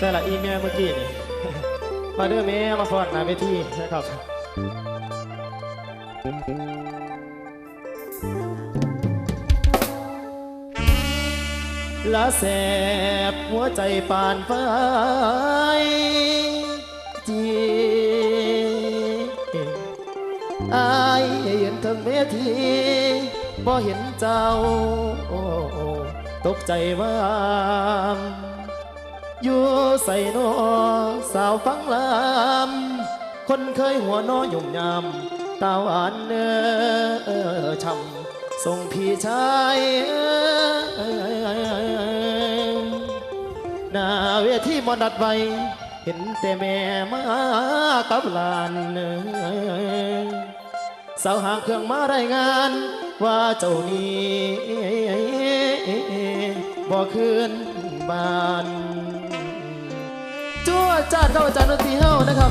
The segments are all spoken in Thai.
แต่ละอีเมลเมื่อกี้นี่มาเด้อแม่มาฟอดหน้าเวทีนะครับละแสบหัวใจปานไฟจีอายเห็นทั้งเวทีบ่เห็นเจ้า ตกใจว่า อยู่ใส่นอสาวฟังลำคนเคยหัวนอยุ่มยำตาหวานเนื้อช่ำส่งพี่ชายหน้าเวทีมอนัดไวเห็นแต่แม่มากับหลานสาวหางเครื่องมารายงาน ว่าเจ้านี้บ่คืนบ้าน จ้วจ้าเข้าอาจารย์ดนตรีเฮานะครับ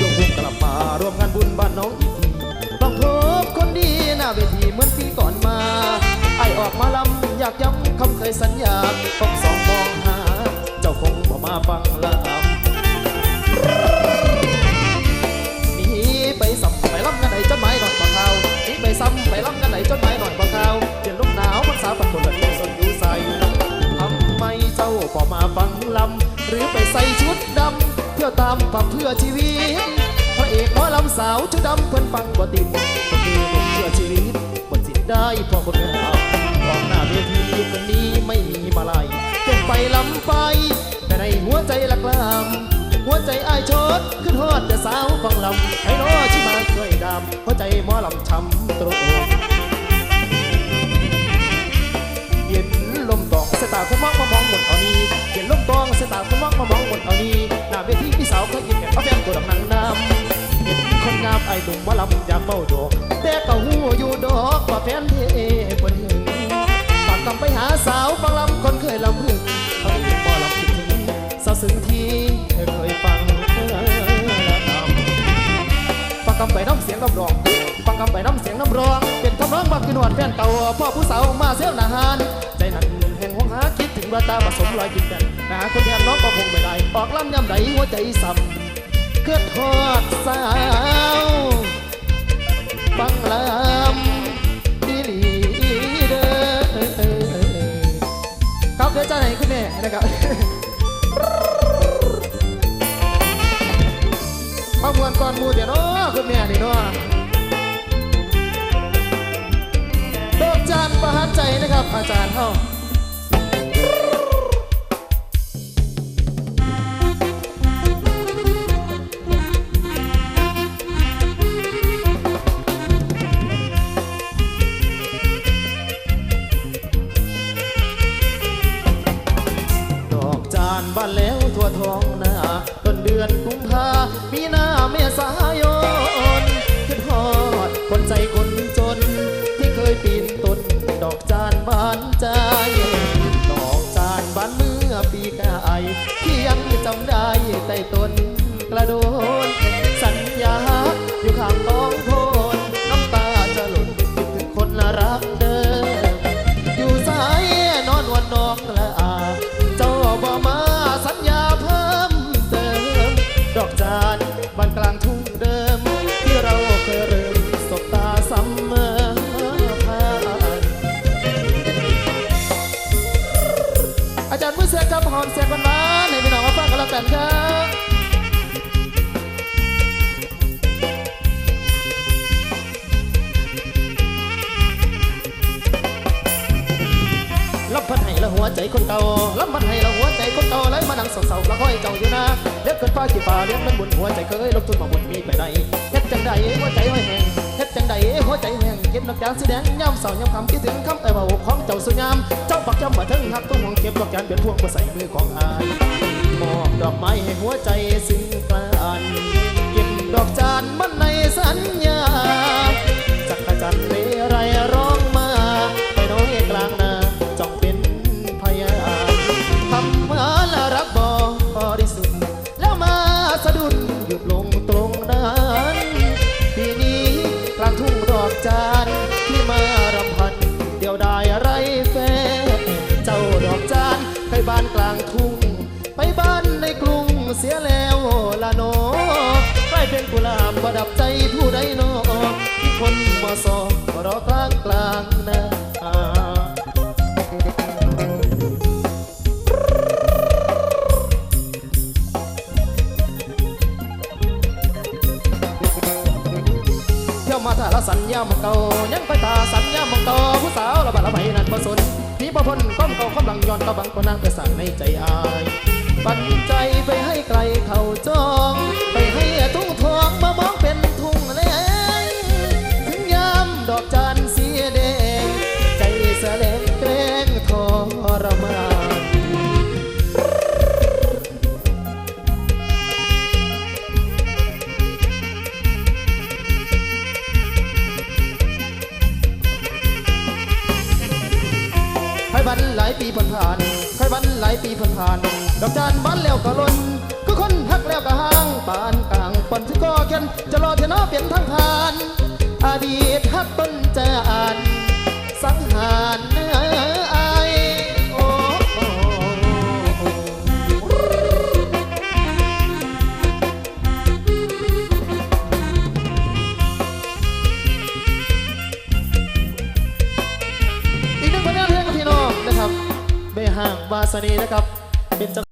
ยกวงกลับมารวมงานบุญบ้านน้องอีกทีต้องพบคนดีหน้าเวทีเหมือนปีก่อนมาไอออกมาลำอยากย้ำคำเคยสัญญาต้องสองมอง จ้าคงบ่มาฟังลำหนีไปสัมไปล้ำกันไหนจนไม้นอนบ่เขาหนีไปซ้ำไปล้ำกันไหนจนไม้นอนบ่เขาเปลี่ยนลมหนาวพันษาปันคนละที่สนอยู่ใส่ทำไมเจ้าบ่มาฟังลำหรือไปใส่ชุดดำเพื่อตามฝักเพื่อชีวิตพระเอกหมอลำสาวชุดดำเพิ่นฟังบ่ติดก็คือหนุ่มเพื่อชีวิตบ่สิได้พอคนงามออกหน้าเวทีคนนี้ไม่มีมาลายเต้นไปลำไป ในหัวใจละกลามหัวใจอายชดขึ้นฮอดแต่สาวฟังลำให้รอชิมาช่วยดามหัวใจหมอลำช้ำตรงเย็นลมตองเสยตาคุณมองมามองหมดเอานี้เย็นลมตองเสยตาคุณมองมามองหมดเอานี้หน้าเวทีพี่สาวเขายิ้มแย้มเอาแฟนตัวดำนังน้ำเห็นคนงามไอ้หนุ่มว่าลำอยากเมาดอกแต่ก็หูอยู่ดอกว่าแฟนเท่คนหนึ่งฝากกำไปหาสาวฟังลำคนเคยลำพึงเขา ซึ้งที่เคยฟังและนำฟังคำไปน้ำเสียงน้ำร้องฟังคำไปน้ำเสียงน้ำร้อง เป็นคำร้องบักขึ้นหวดแฟนเก่าพ่อผู้สาวมาเสียวนาหารใจนั้นแห่งหวงหาคิดถึงว่าตาผสมรอยกินกันหาคนแทนน้องก็คงไม่ได้ออกลำยำใดหัวใจสั่นเกิดทอดสาวฟังลำดีลีเด้อครับเดี๋ยวจะไหนขึ้นแน่นะครับ กูเดียวเนาะคุณแม่นี่เนาะดอกจานประหารใจนะครับอาจารย์เฮา ระโดน สัญญาอยู่ข้างต้องโทนน้ำตาจะหล่นคิดถึงคนรักเดิมอยู่สายนอนวันนองละอา เจ้าบ่มาสัญญาเพิ่มเติม ดอกจานบ้านกลางทุ่งเดิม ที่เราเคยเริ่มสบตาซ้ำเมื่อผ่านอาจารย์มือเสียกับหอนเสียงวันวานให้พี่น้องมาฟังกันแล้วกันครับ รับพันให้ละหัวใจคนเก่ารับพันให้ละหัวใจคนเก่าเลยมานั่งเศร้าๆละห้อยเจ้าอยู่นะเลี้ยงเกินฟ้าขี้ฟ้าเลี้ยงมันบุญหัวใจเคยลงทุนมาบุญมีไปได้เฮ็ดจังใดหัวใจห้อยแห้งเฮ็ดจังใดหัวใจแห้งเก็บดอกจานสีแดงย่ำเสาย่ำคำคิดถึงคำไอ้เบาของเจ้าสุยงามเจ้าปักจำมาถึงหักตุ้งหวงเก็บดอกจานเป็นพวงมาใส่มือของอายมอบดอกไม้ให้หัวใจซึ้งกลานเก็บดอกจานมันใน ล้วละโนกลายเป็นกุหลาบประดับใจผู้ใดโนที่คนมาสอบรอกลางกลางนาเที่ยวมาท่าละสัญญามังเก่ายังไปตาสัญญามังเก่าผู้สาวละบาละไมนั่นประสนพี่ประพลก้มเก่าก้มหลังย้อนกระบังก็นางไปสั่งในใจอาย ปันใจไปให้ไกลเขาจองไปให้ทุ่ง ไข่บันหลายปีผ่านผ่านไข่บันหลายปีผ่านผ่าน ดอกจานบ้านแล้วก็ล้นก็คนฮักแล้วก็ห่างปานกลางปนที่ก็แค้นจะรอเทนอเปลี่ยนทางผ่านอดีตฮักต้นจะอ่านสังหาร สนีนะครับเป็นจ